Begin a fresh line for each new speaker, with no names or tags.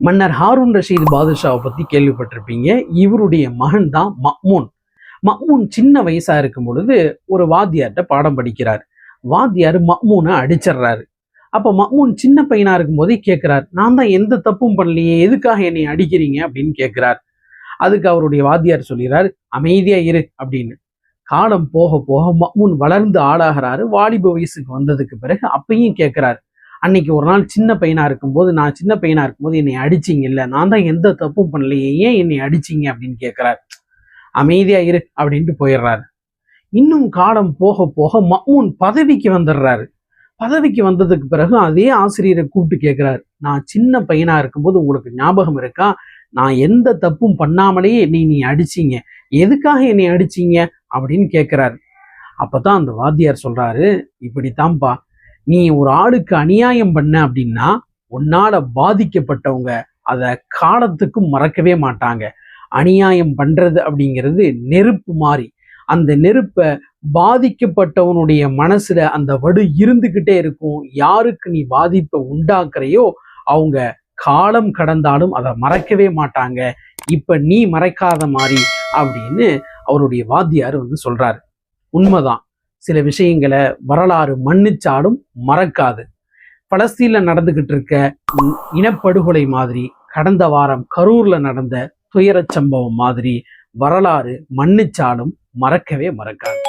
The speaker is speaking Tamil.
மன்னர் ஹாரூன் ரஷீத் பாதுஷாவை பத்தி கேள்விப்பட்டிருப்பீங்க. இவருடைய மகன் தான் மக்மூன். மக்மூன் சின்ன வயசா இருக்கும் பொழுது ஒரு வாத்தியார்கிட்ட பாடம் படிக்கிறார். வாத்தியார் மக்மூனை அடிச்சிடுறாரு. அப்ப மக்மூன் சின்ன பையனா இருக்கும்போதே கேட்குறார் நான் தான் எந்த தப்பும் பண்ணலையே எதுக்காக என்னை அடிக்கிறீங்க? அப்படின்னு கேட்குறார் அதுக்கு அவருடைய வாத்தியார் சொல்கிறார் அமைதியா இரு அப்படின்னு. காலம் போக போக மக்மூன் வளர்ந்து ஆளாகிறாரு. வாலிப வயசுக்கு வந்ததுக்கு பிறகு அப்பையும் கேட்கிறார் அன்னைக்கு ஒரு நாள் சின்ன பையனா இருக்கும்போது நான் சின்ன பையனா இருக்கும்போது என்னை அடிச்சீங்கல்ல நான் தான் எந்த தப்பும் பண்ணலையே. ஏன் என்னை அடிச்சீங்க அப்படின்னு கேட்குறாரு அமைதியாக இரு அப்படின்ட்டு போயிடுறாரு. இன்னும் காலம் போக போக மம்மூன் பதவிக்கு வந்துடுறாரு. பதவிக்கு வந்ததுக்கு பிறகு அதே ஆசிரியரை கூப்பிட்டு கேட்குறாரு நான் சின்ன பையனா இருக்கும்போது உங்களுக்கு ஞாபகம் இருக்கா? நான் எந்த தப்பும் பண்ணாமலேயே என்னை நீ அடிச்சீங்க. எதுக்காக என்னை அடிச்சீங்க? அப்படின்னு கேட்கிறாரு அப்பதான் அந்த வாத்தியார் சொல்றாரு இப்படித்தான்ப்பா நீ ஒரு ஆளுக்கு அநியாயம் பண்ண அப்படின்னா உன்னால பாதிக்கப்பட்டவங்க அதை காலத்துக்கும் மறக்கவே மாட்டாங்க. அநியாயம் பண்றது அப்படிங்கிறது நெருப்பு மாதிரி அந்த நெருப்பை பாதிக்கப்பட்டவனுடைய மனசுல அந்த வடு இருந்துக்கிட்டே இருக்கும். யாருக்கு நீ பாதிப்பை உண்டாக்குறையோ அவங்க காலம் கடந்தாலும் அதை மறக்கவே மாட்டாங்க. இப்ப நீ மறைக்காத மாதிரி அப்படின்னு அவருடைய வாத்தியார் வந்து சொல்றாரு. உண்மைதான். சில விஷயங்களை வரலாறு மன்னிச்சாலும் மறக்காது. பலஸ்தீன்ல நடந்துகிட்டு இருக்க இனப்படுகொலை மாதிரி கடந்த வாரம் கரூர்ல நடந்த துயரச் சம்பவம் மாதிரி வரலாறு மன்னிச்சாலும் மறக்கவே மறக்காது.